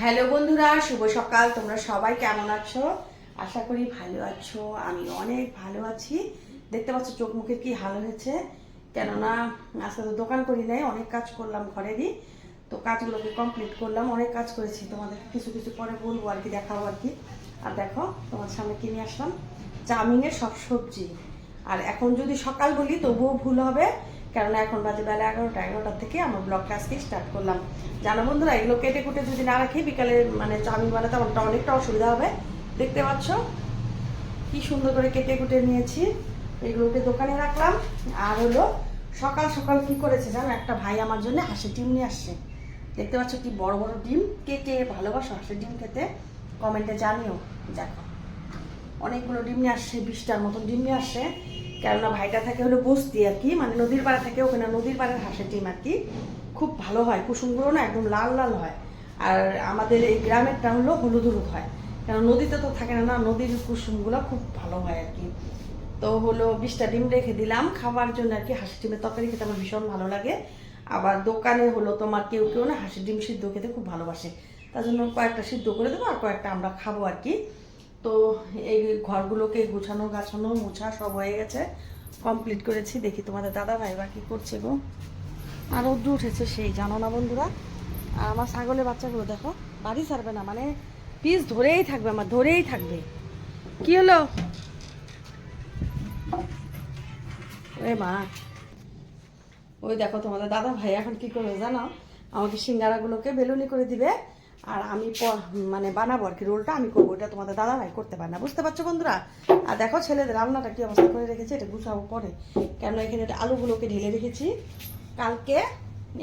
Hello বন্ধুরা, শুভ সকাল। তোমরা সবাই কেমন আছো? আশা করি ভালো আছো। আমি অনেক ভালো আছি। দেখতে পাচ্ছ চোখ মুখের কি হাল হয়েছে? কেননা আজকে তো দোকান করি নাই, অনেক কাজ করলাম ঘরেরই। তো কাজগুলোকে কমপ্লিট করলাম, অনেক কাজ করেছি। তোমাদের কিছু কিছু পরে বলব আর কি, দেখাবো আর কি। আর দেখো তোমার সামনে কিনে আসলাম? চাউমিনের সব সবজি। আর এখন যদি সকাল বলি, তবুও ভুল হবে। কেননা এখন বাজে বেলা এগারোটা এগারোটার থেকে আমার ব্লগটা আজকে স্টার্ট করলাম। জানো বন্ধুরা, এগুলো কেটে কুটে যদি না রাখি, বিকালে মানে চাউমিন বানাতে আমার অনেকটা অসুবিধা হবে। দেখতে পাচ্ছ? কি সুন্দর করে কেটে কুটে নিয়েছি। এগুলোকে দোকানে রাখলাম। আর হলো, সকাল সকাল কি করেছে জানো? একটা ভাই আমার জন্য হাঁসের ডিম নিয়ে আসছে। দেখতে পাচ্ছ কি বড় বড় ডিম। কে কে ভালোবাসো হাঁসের ডিম খেতে কমেন্টে জানিও। দেখো, অনেকগুলো ডিম নিয়ে আসছে, বিশটার মতন ডিম নিয়ে আসছে। কেননা ভাইটা থাকে হলো বস্তি আর কি মানে নদীর পাড়ে থাকে ওখানে নদীর পাড়ের হাঁসের ডিম আর কি খুব ভালো হয়, কুসুমগুলো না একদম লাল লাল হয়। আর আমাদের এই গ্রামেরটা হলো হলুদ হলুদ হয়। কেন নদীতে তো থাকে না না, নদীর কুসুমগুলো খুব ভালো হয় আর কি। তো হলো বিশটা ডিম রেখে দিলাম, খাবার জন্য আর কি হাঁসের ডিমের তরকারি খেতে আমার ভীষণ ভালো লাগে। আবার দোকানে হলো তোমার কেউ কেউ না হাঁসের ডিম সিদ্ধ খেতে খুব ভালোবাসে। তার জন্য কয়েকটা সিদ্ধ করে দেবো আর কয়েকটা আমরা খাব আর কি। তো এই ঘরগুলোকে গুছানো, গাছানো, মোছা সব হয়ে গেছে। কমপ্লিট করেছি। দেখি তোমাদের দাদা ভাই বা কি করছে গো। আর রোদ্র উঠেছে সেই, জানো না বন্ধুরা? আর আমার ছাগলের বাচ্চাগুলো দেখো, বাড়ি ছাড়বে না মানে পিস ধরেই থাকবে আমার, ধরেই থাকবে। কি হলো? এ মা। ওই দেখো তোমাদের দাদা ভাই এখন কি করবে জানো? আমাকে সিঙ্গারাগুলোকে বেলুনি করে দিবে। আর আমি মানে বানাবো আর কি রোলটা, আমি করব, এটা তোমাদের দাদা ভাই করতে পারে না। বুঝতে পারছ বন্ধুরা? আর দেখো ছেলেদের রান্নাটা কি অবস্থা করে রেখেছে, এটা গুছাবো পরে। কেন এখানে আলুগুলোকে ঢেলে রেখেছি? কালকে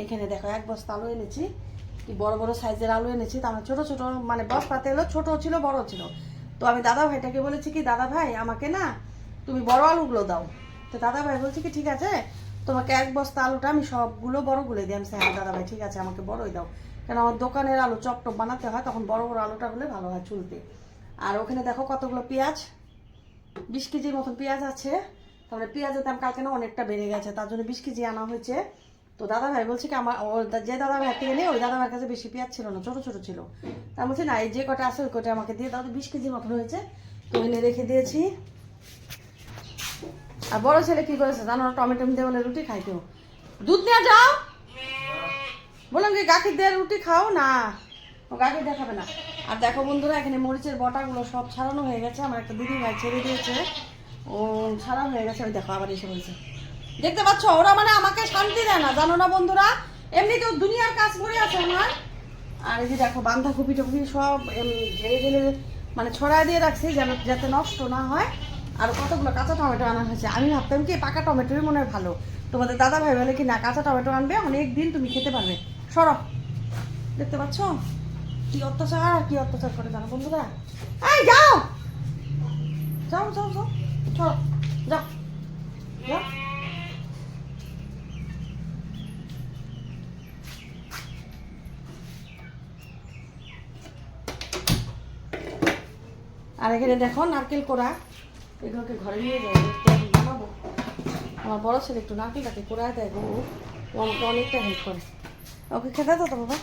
এখানে দেখো এক বস্তা আলু এনেছি, কি বড় বড় সাইজের আলু এনেছি তো আমার ছোট ছোট মানে বস্তাতে এলো ছোট ছিল, বড় ছিল। তো আমি দাদা ভাইটাকে বলেছি কি, দাদা ভাই, আমাকে না তুমি বড় আলুগুলো দাও। তো দাদা ভাই বলছে কি, ঠিক আছে, তোমাকে এক বস্তা আলুটা আমি সবগুলো বড়গুলো দিই। আমি হ্যাঁ দাদা ভাই, ঠিক আছে, আমাকে বড়ই দাও। কেন আমার দোকানের আলু চপ টপ বানাতে হয়, তখন বড় বড় আলুটা হলে ভালো হয় চুলতে। আর ওখানে দেখো কতগুলো পেঁয়াজ, বিশ কেজির মতন পেঁয়াজ আছে। তারপরে পেঁয়াজের দাম কালকে না অনেকটা বেড়ে গেছে, তার জন্য বিশ কেজি আনা হয়েছে। তো দাদা ভাই বলছে কি, আমার যে দাদা ভাই থেকে নেই, ওই দাদা ভাইয়ের কাছে বেশি পেঁয়াজ ছিল না, ছোট ছোট ছিল। তা বলছি, না, এই যে কটা আছে, ওই কটা আমাকে দিয়ে দাও বিশ কেজির মতন হয়েছে। তো এনে রেখে দিয়েছি। আর বড় ছেলে কি করেছে জানো, টমেটো দিয়ে রুটি খাইতেও দুধ নিয়ে যাও! গাখির দিয়ে রুটি খাও না। ও গাখির দিয়ে খাবে না। আর দেখো বন্ধুরা, এখানে মরিচের বটাগুলো সব ছাড়ানো হয়ে গেছে। আমার একটা দিদি ভাই ছেড়ে দিয়েছে। ও ছাড়ানো হয়ে গেছে। ওই দেখো আবার এসে বলছে। দেখতে পাচ্ছ? ওরা মানে আমাকে শান্তি দেয় না, জানো না বন্ধুরা? এমনি তো দুনিয়ার কাজ করে আছে আমার। আর এই যে দেখো বাঁধাকপি টপি সব ঢেলে ঢেলে মানে ছড়ায় দিয়ে রাখছি যেন, যাতে নষ্ট না হয়। আর কতগুলো কাঁচা টমেটো আনা হয়েছে। আমি ভাবতাম কি, পাকা টমেটোই মনে হয় ভালো। তোমাদের দাদা ভাই বলে কি, না, কাঁচা টমেটো আনবে অনেক দিন তুমি খেতে পারবে। সরো। দেখতে পাচ্ছ? কি অত্যাচার আর কি অত্যাচার করে জানো বন্ধুরা? এই, যাও! যাও যাও যাও। চলো যাও। যাও। আর এখানে দেখো, নারকেল কোড়া। এগুলোকে ঘরে নিয়ে যাব আমার বড় ছেলে একটু নারকেলটাকে কোড়ায় দেয় গো ও আমাকে অনেকটা হেল্প করে। ওকে খেতে দাও তো বাবা।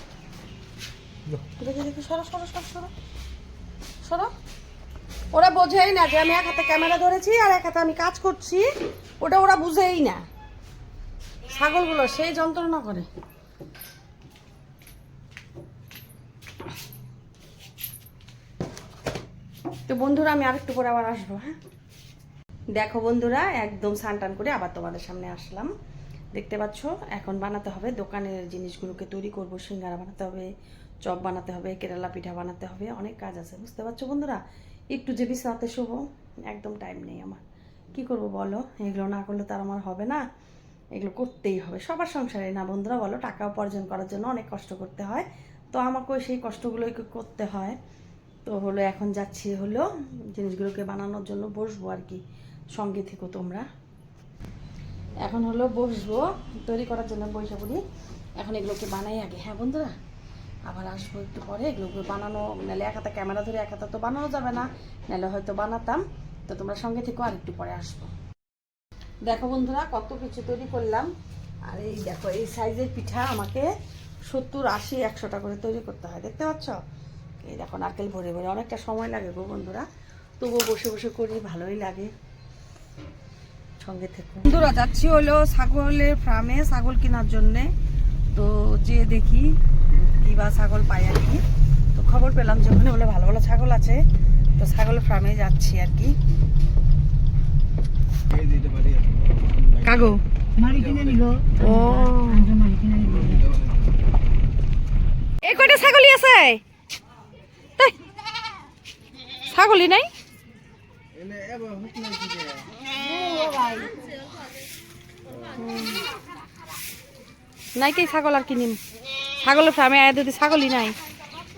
দেখে দেখি সরো সরো সরো সরো। সরো। ওরা বোঝেই না যে আমি এক হাতে ক্যামেরা ধরেছি আর এক হাতে আমি কাজ করছি। ওটা ওরা বুঝেই না। ছাগলগুলো সেই যন্ত্রণা করে। তো বন্ধুরা আমি আরেকটু পরে আবার আসব হ্যাঁ? দেখো বন্ধুরা একদম স্নান টান করে আবার তোমাদের সামনে আসলাম। দেখতে পাচ্ছ? এখন বানাতে হবে। দোকানের জিনিসগুলোকে তৈরি করব, সিঙ্গারা বানাতে হবে, চপ বানাতে হবে, কেরালা পিঠা বানাতে হবে, অনেক কাজ আছে। বুঝতে পারছ বন্ধুরা? একটু যে বিশ্রাতে শুভ একদম টাইম নেই আমার। কি করব বলো? এগুলো না করলে তো আর আমার হবে না। এগুলো করতেই হবে। সবার সংসারে না বন্ধুরা বলো? টাকা উপার্জন করার জন্য অনেক কষ্ট করতে হয়। তো আমাকেও সেই কষ্টগুলোই করতে হয়। তো হলো এখন যাচ্ছি হলো জিনিসগুলোকে বানানোর জন্য বসবো আর কি। সঙ্গে থেকো তোমরা। এখন হলো বসবো, তৈরি করার জন্য বসে পড়ি। এখন এগুলোকে বানাই আগে। হ্যাঁ বন্ধুরা, আবার আসব একটু পরে। এগুলোকে বানানো, নাহলে এক হাতে ক্যামেরা ধরে এক হাতে তো বানানো যাবে না, নাহলে হয়তো বানাতাম। তো তোমরা সঙ্গে থেকো, আর একটু পরে আসব। দেখো বন্ধুরা, কত কিছু তৈরি করলাম। আর এই দেখো, এই সাইজের পিঠা আমাকে সত্তর আশি একশোটা করে তৈরি করতে হয়, দেখতে পাচ্ছ? এই দেখো, নারকেল ভরে ভরে। অনেকটা সময় লাগে গো বন্ধুরা। তবুও বসে বসে করি, ভালোই লাগে। সঙ্গে থেকে। বন্ধুরা যাচ্ছি হলো ছাগলের ফার্মে ছাগল কেনার জন্যে। তো যে দেখি কি বা ছাগল পাই আর কি। তো খবর পেলাম যে ওখানে বলে ভালো ভালো ছাগল আছে। তো ছাগলের ফার্মে যাচ্ছি আর কি। কাগো মারি কিনে নিল। ও। মারি কিনে নিল। এই কয়টা ছাগলই আছে? তাই। ছাগলই নাই? নাই কি ছাগল আর কিনিম? ছাগলের ফার্মে যদি ছাগলই নাই।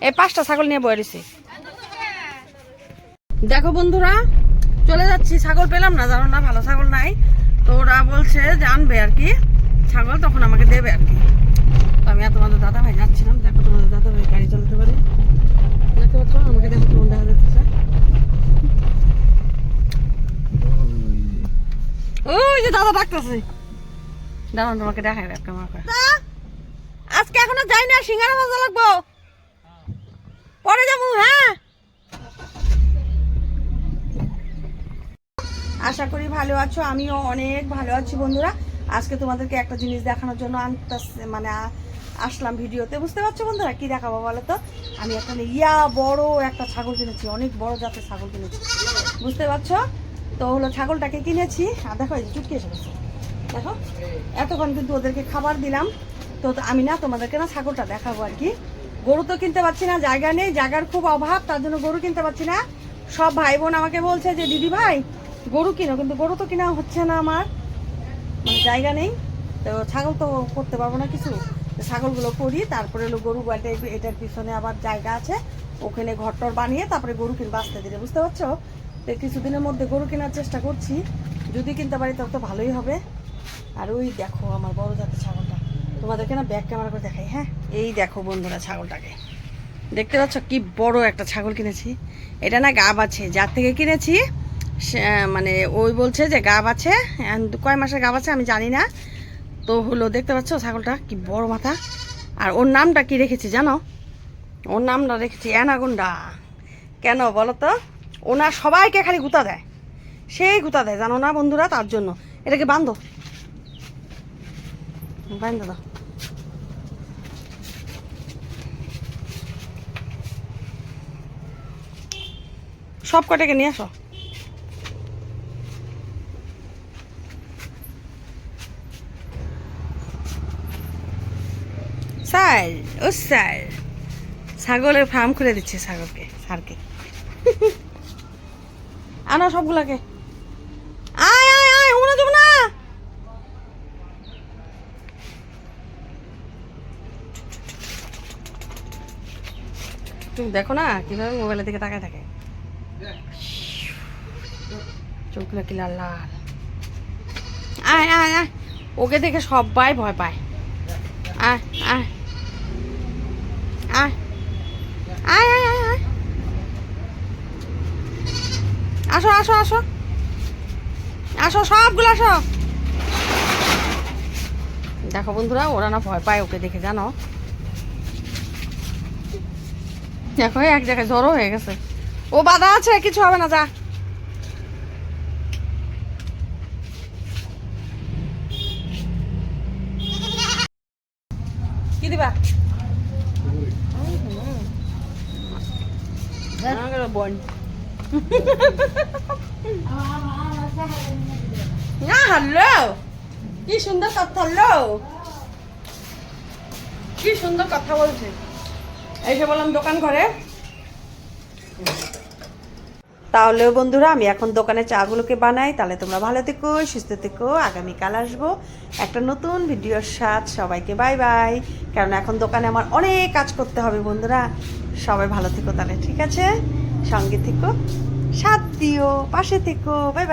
এই পাঁচটা ছাগল নিয়ে বয়ে রয়েছে দেখো বন্ধুরা, চলে যাচ্ছি, ছাগল পেলাম না, জানো না, ভালো ছাগল নাই। তো ওরা বলছে যে আনবে আর কি। ছাগল তখন আমাকে দেবে আর কি। আমি আর তোমাদের দাদা ভাই যাচ্ছিলাম, দেখো তোমাদের দাদা ভাই গাড়ি চলতে পারে দেখতে পাচ্ছ আমাকে দেখো কেমন দেখা যাচ্ছে ওই যে দাদা ডাকতেছে। দাঁড়ান তোমাকে দেখাই ব্যাগ কেমন আজকে এখনও যাই না সিঙ্গারা ভাজা লাগবো। পরে যাব হ্যাঁ। আশা করি ভালো আছো আমিও অনেক ভালো আছি বন্ধুরা। আজকে তোমাদেরকে একটা জিনিস দেখানোর জন্য আনতে মানে আসলাম ভিডিওতে। বুঝতে পারছ বন্ধুরা কি দেখাবো বলো তো? আমি একটা ইয়া বড় একটা ছাগল কিনেছি অনেক বড় জাতের ছাগল কিনেছি। বুঝতে পারছ? তো হলো ছাগলটাকে কিনেছি, আর দেখো এই চুটকি এসে গেছে। দেখো, এতক্ষণ কিন্তু ওদেরকে খাবার দিলাম। তো আমি না তোমাদেরকে না ছাগলটা দেখাবো আর কি। গরু তো কিনতে পারছি না, জায়গা নেই, জায়গার খুব অভাব, তার জন্য গরু কিনতে পারছি না। সব ভাই বোন আমাকে বলছে যে, দিদি ভাই, গরু কিনো। কিন্তু গরু তো কিনা হচ্ছে না আমার। মানে জায়গা নেই। তো ছাগল তো করতে পারব না কিছু। ছাগলগুলো করি, তারপরে হলো গরু বাড়িতে এটার পিছনে আবার জায়গা আছে। ওখানে ঘর টর বানিয়ে তারপরে গরু কিনবো আসতে দিলে বুঝতে পারছ? তো কিছুদিনের মধ্যে গরু কেনার চেষ্টা করছি। যদি কিনতে পারি তবে তো ভালোই হবে। আর ওই দেখো আমার বড় জাতের ছাগলটা। তোমাদেরকে না ব্যাক ক্যামেরা করে দেখাই হ্যাঁ? এই দেখো বন্ধুরা ছাগলটাকে। দেখতে পাচ্ছ কি বড় একটা ছাগল কিনেছি। এটা না গাব আছে। যার থেকে কিনেছি মানে ওই বলছে যে গাব আছে। কয় মাসের গাব আছে আমি জানি না। তো হলো, দেখতে পাচ্ছ ছাগলটা? কি বড় মাথা। আর ওর নামটা কি রেখেছি জানো? ওর নামটা রেখেছি অ্যানাগুন্ডা। কেন বলো তো? ওনার সবাইকে খালি গুতা দেয়। সেই গুতা দেয়, জানো না বন্ধুরা? তার জন্য। এটাকে বান্ধো। বান্ধো দাও। সব কটাকে নিয়ে আসো। স্যার, ও স্যার। ছাগলের ফার্ম খুলে দিচ্ছে ছাগলকে, স্যারকে। আনো সবগুলাকে আয় আয় আয় ওমনা যাব না তুমি দেখো না কীভাবে মোবাইলের দিকে তাকায় থাকে চোখগুলো কি লাল লাল আয় আয় আয় ওকে দেখে সবাই ভয় পায় আয় আয় আয় আয় আয় আয় আয় আসো আসো আসো। আসো, সবগুলো আসো। দেখো বন্ধুরা, ওরা না ভয় পায় ওকে দেখে, জানো? দেখো এক জায়গায় জ্বরও হয়ে গেছে। ও বাধা আছে, কিছু হবে না, যা। কি দিবা? বোন না, হ্যালো। কি সুন্দর কথা হলো কি সুন্দর কথা বলছে। এসে বললাম দোকান ঘরে। তাহলেও বন্ধুরা, আমি এখন দোকানে চাগুলোকে বানাই। তাহলে তোমরা ভালো থেকো, সুস্থ থেকো। আগামীকাল আসব একটা নতুন ভিডিওর সাথ। সবাইকে বাই বাই। কারণ এখন দোকানে আমার অনেক কাজ করতে হবে বন্ধুরা। সবাই ভালো থেকো তাহলে, ঠিক আছে? সঙ্গে থেকো সাথ দিও পাশে থেকো বাই বাই